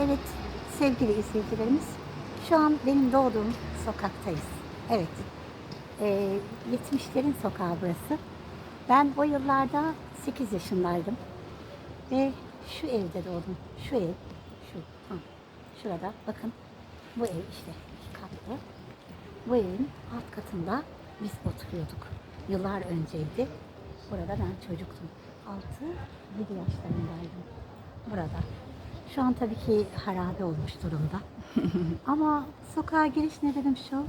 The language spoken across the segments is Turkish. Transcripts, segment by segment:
Evet sevgili izleyicilerimiz şu an benim doğduğum sokaktayız. Evet. Ee, 70'lerin sokağı burası. Ben o yıllarda 8 yaşındaydım. Ve şu evde doğdum. Şu ev. Şu. Ha, şurada bakın. Bu ev işte iki katlı. Bu evin alt katında biz oturuyorduk. Yıllar önceydi. Burada ben çocuktum. 6-7 yaşlarındaydım. Burada. Şu an tabii ki harabe olmuş durumda. Ama sokağa giriş nedenim şu.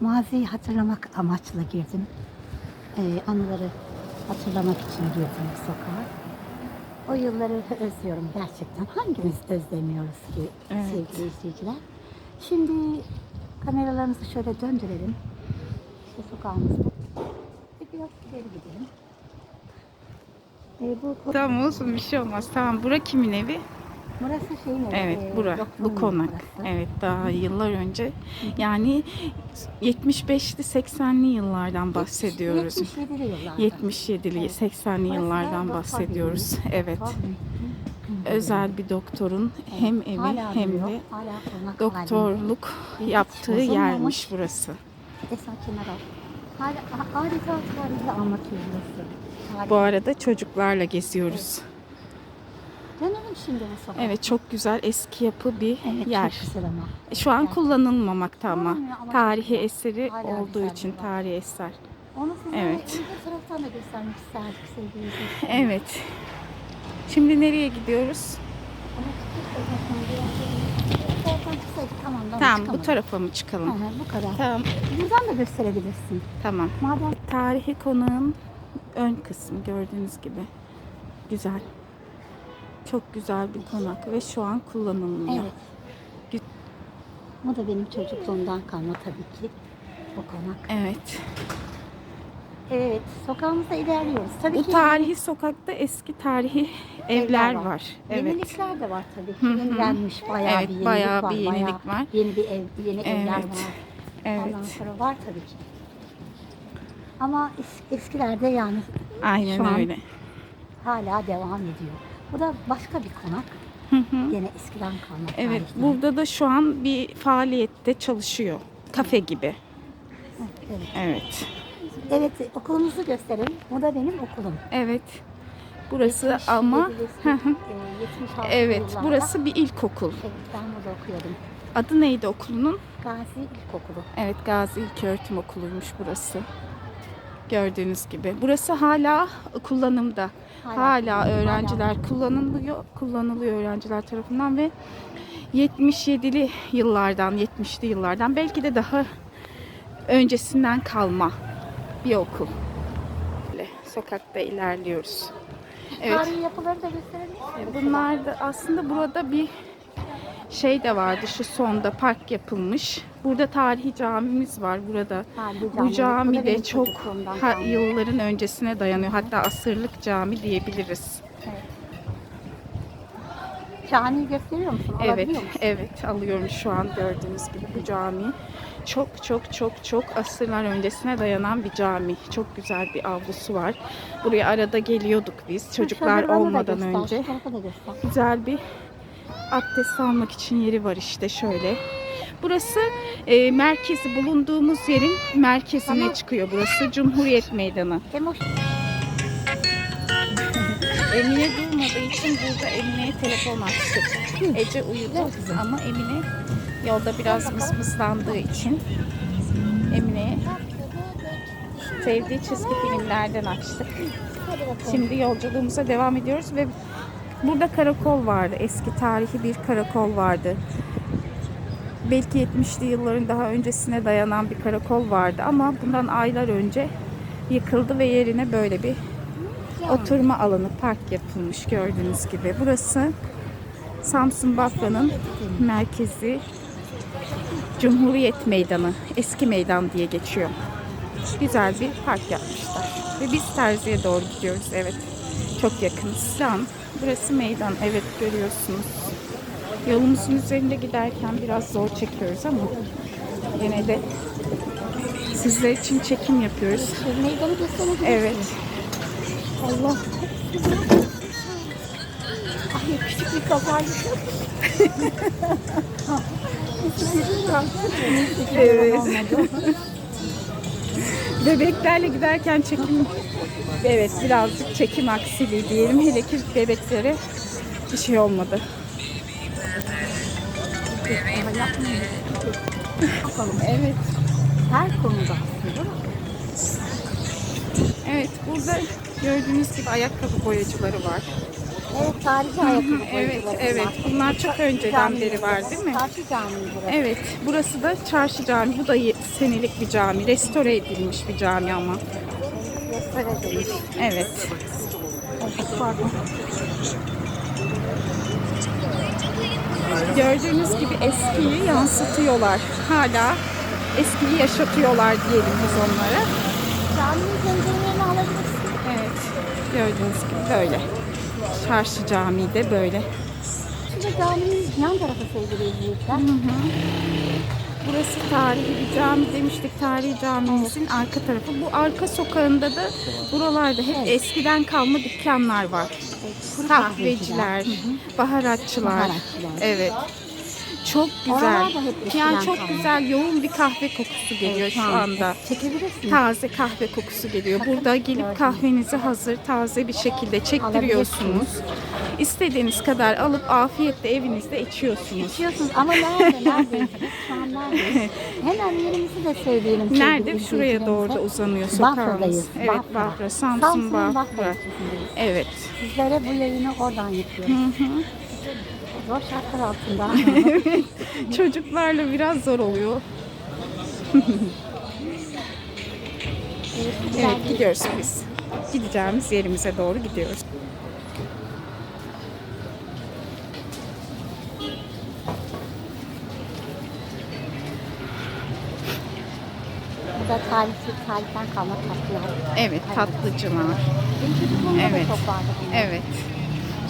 Maziyi hatırlamak amaçla girdim. Ee, anıları hatırlamak için girdim sokağa. O yılları özlüyorum gerçekten. Hangimiz özlemiyoruz ki Evet. sevgili izleyiciler? Şimdi kameralarımızı şöyle döndürelim. İşte sokağımız bu. Ve biraz ileri gidelim. Ee, bu Tamam olsun bir şey olmaz. Tamam bura kimin evi? Burası şeyin evi. Evet e, bura. Bu konak. burası. Evet daha yıllar önce. Yani 75'li 80'li yıllardan bahsediyoruz. 77'li yıllarda. 77'li Evet. 80'li Burası yıllardan da bahsediyoruz. Evet. Özel bir doktorun hem evi Hala hem de doktorluk yaptığı yermiş burası. Esat Kemal Hala, ha- adeta tarihi anlatıyor burası. Bu arada çocuklarla geziyoruz. Dönelim şimdi bu sokağa. Evet çok güzel eski yapı bir Evet, yer. Çok güzel ama. Şu an kullanılmamakta ama tarihi eseri Hala olduğu için var. tarihi eser. Onu size Evet. taraftan da göstermek isterdik sevgili. Evet. Şimdi nereye gidiyoruz? Tamam. Tamam bu tarafa mı çıkalım? hı, bu kadar. Tamam. Buradan da gösterebilirsin. Tamam. Madem Tarihi konağın ön kısmı gördüğünüz gibi. Güzel. Çok güzel bir konak ve şu an kullanılmıyor. Evet. Bu da benim çocukluğumdan kalma tabii ki. O konak. Evet. Evet, sokağımızda ilerliyoruz. Tabii Bu ki tarihi sokakta eski tarihi evler var. Evet. Yenilikler de var tabii ki. Hı hı. Yenilenmiş bayağı Evet, bir yenilik bayağı var. bir yenilik var. Yeni bir ev, yeni evler Evet. var. Evet. Ondan sonra var tabii ki. Ama es- eskilerde yani Aynen Şu an- öyle. hala devam ediyor. Bu da başka bir konak. Hı hı. Gene eskiden kalma Evet, tarihten. burada da şu an bir faaliyette çalışıyor. Kafe gibi. Evet. Evet. evet, okulumuzu gösterelim. Bu da benim okulum. Evet. Burası 77'li, ama e, 76'lı evet, yıllarda. burası bir ilkokul. Evet, ben burada okuyordum. Adı neydi okulunun? Gazi İlkokulu. Evet, Gazi İlköğretim Okulu'ymuş burası. Gördüğünüz gibi. Burası hala kullanımda. Hala öğrenciler kullanılıyor, kullanılıyor öğrenciler tarafından ve 77'li yıllardan, 70'li yıllardan belki de daha öncesinden kalma bir okul. Böyle sokakta ilerliyoruz. Evet. Tarihi yapıları da gösterebilir misin? Bunlar da aslında burada bir şey de vardı şu sonda park yapılmış. Burada tarihi camimiz var burada. Tarihi Bu cami. de çok ha- yılların öncesine dayanıyor. Hatta asırlık cami diyebiliriz. Camiyi gösteriyor musun? Evet, musun? evet alıyorum şu an gördüğünüz gibi bu cami. Çok çok çok çok asırlar öncesine dayanan bir cami. Çok güzel bir avlusu var. Buraya arada geliyorduk biz çocuklar olmadan önce. Güzel bir abdest almak için yeri var işte şöyle. Burası e, merkezi bulunduğumuz yerin merkezine Tamam. çıkıyor burası. Cumhuriyet Meydanı. Emoş. Emine durmadığı için burada Emine'ye telefon açtık. Ece uyudu ama Emine yolda biraz mısmıslandığı için Emine'ye sevdiği çizgi filmlerden açtık. Şimdi yolculuğumuza devam ediyoruz ve burada karakol vardı. Eski tarihi bir karakol vardı. Belki 70'li yılların daha öncesine dayanan bir karakol vardı ama bundan aylar önce yıkıldı ve yerine böyle bir oturma alanı, park yapılmış gördüğünüz gibi. Burası Samsun Bafra'nın merkezi Cumhuriyet Meydanı, eski meydan diye geçiyor. Güzel bir park yapmışlar. Ve biz terziye doğru gidiyoruz. Evet. Çok yakınız. Şu an burası meydan. Evet görüyorsunuz. Yolumuzun üzerinde giderken biraz zor çekiyoruz ama yine de sizler için çekim yapıyoruz. Meydanı gösterebilirsin. Evet. Allah. Ay küçük bir kafayı. Evet. Bebeklerle giderken çekim evet birazcık çekim aksiliği diyelim. Hele ki bebeklere bir şey olmadı. Evet. Her konuda aslında. Evet burada gördüğünüz gibi ayakkabı boyacıları var. Evet tarihi ayakkabı Evet, evet. Bunlar çok önceden beri var değil mi? Çarşı camii burası. Evet, burası da Çarşı Cami. Bu da ye- senelik bir cami. Restore edilmiş bir cami ama. Restore edilmiş. Evet. Pardon. Gördüğünüz gibi eskiyi yansıtıyorlar. Hala eskiyi yaşatıyorlar diyelim biz onlara. Caminin pencerelerini alabilirsin. Evet, gördüğünüz gibi böyle. Çarşı Camii de böyle. Şurada caminin yan tarafı sevgili izleyiciler. Burası tarihi bir cami demiştik. Tarihi camimizin arka tarafı. Bu arka sokağında da buralarda hep eskiden kalma dükkanlar var. Kuru Kahveciler, baharatçılar. Baharatçılar. Evet. Çok güzel. Oralar da hep eskiden Yani çok kalma. güzel yoğun bir kahve kokusu geliyor şu anda. Çekebilirsin. Taze kahve kokusu geliyor. Burada gelip kahvenizi hazır, taze bir şekilde çektiriyorsunuz. İstediğiniz kadar alıp afiyetle evinizde içiyorsunuz. İçiyorsunuz ama nerede? Nerede? Şu an nerede? Hemen yerimizi de söyleyelim. sevgili Nerede? Şuraya doğru da uzanıyor Bafra'dayız. sokağımız. Evet, Bafra. Samsun Samsun'un Bafra. İlçesindeyiz. Evet. Sizlere bu yayını oradan yapıyoruz. Zor şartlar altında. Çocuklarla biraz zor oluyor. Evet, gidiyoruz biz. Gideceğimiz yerimize doğru gidiyoruz. Burada tarihçi, tarihten kalma tatlılar. Evet, tatlıcılar. Evet. da. Evet,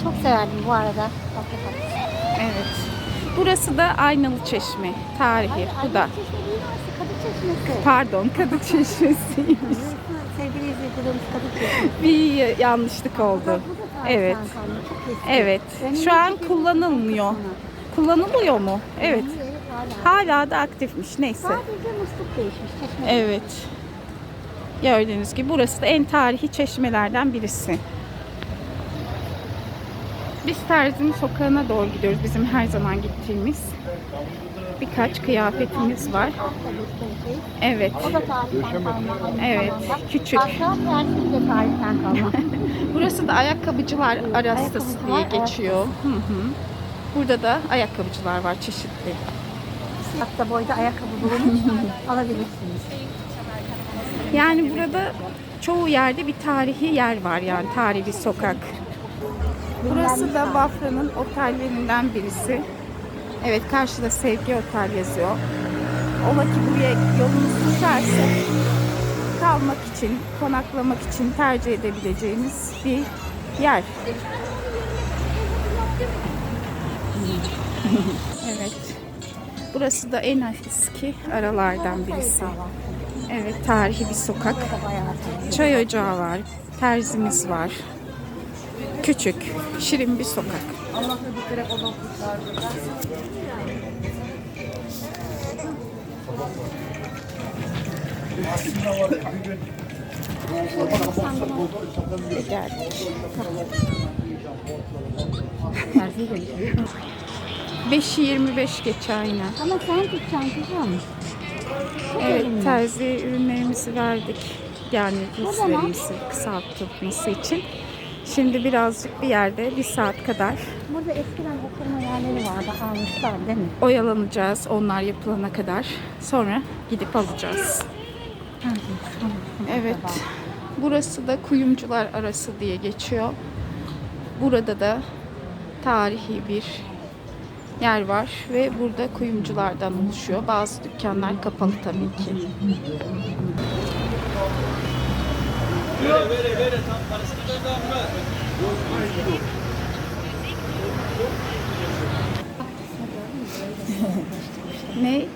Çok severdim bu arada. Evet. Burası da Aynalı Çeşme. Tarihi. Bu da. Çeşme değil orası Kadık Çeşmesi. Pardon, Kadık Çeşmesi'ymiş. Sevgili izleyicilerimiz Kadık Çeşmesi. Bir yanlışlık oldu. Bu da tarihten Evet. Evet. Benim Şu an kullanılmıyor. Kullanılıyor mu? Evet. Evet, hala. Hala da aktifmiş. Neyse. Sadece musluk değişmiş. Çeşme Evet. Gördüğünüz gibi burası da en tarihi çeşmelerden birisi. Biz Terzim sokağına doğru gidiyoruz. Bizim her zaman gittiğimiz. Birkaç kıyafetimiz var. Evet. O da tarihten kalma. Evet, küçük. Burası da ayakkabıcılar Ayakkabıcılar diye geçiyor. Hı hı. Burada da ayakkabıcılar var çeşitli. Hatta boyda ayakkabı bulunmuş. Alabilirsiniz. Yani burada çoğu yerde bir tarihi yer var yani tarihi sokak. Burası da Bafra'nın otellerinden birisi. Evet karşıda Sevgi Otel yazıyor. Ola ki buraya yolunuz düşerse kalmak için, konaklamak için tercih edebileceğiniz bir yer. evet. Burası da en eski aralardan birisi. Evet, tarihi bir sokak. Çay ocağı var, terzimiz var. Küçük, şirin bir sokak. Geldik. Terziye dönüşüyor. 5'i 25 geç aynen. Ama sen tutacaksın kızım. Evet, terzi ürünlerimizi verdik. Yani süremizi kısaltılması için. Şimdi birazcık bir yerde bir saat kadar Burada eskiden oturma yerleri vardı. Almışlar değil mi? oyalanacağız onlar yapılana kadar. Sonra gidip alacağız. Evet. Burası da kuyumcular arası diye geçiyor. Burada da tarihi bir yer var ve burada kuyumculardan oluşuyor. Bazı dükkanlar kapalı tabii ki. Ne?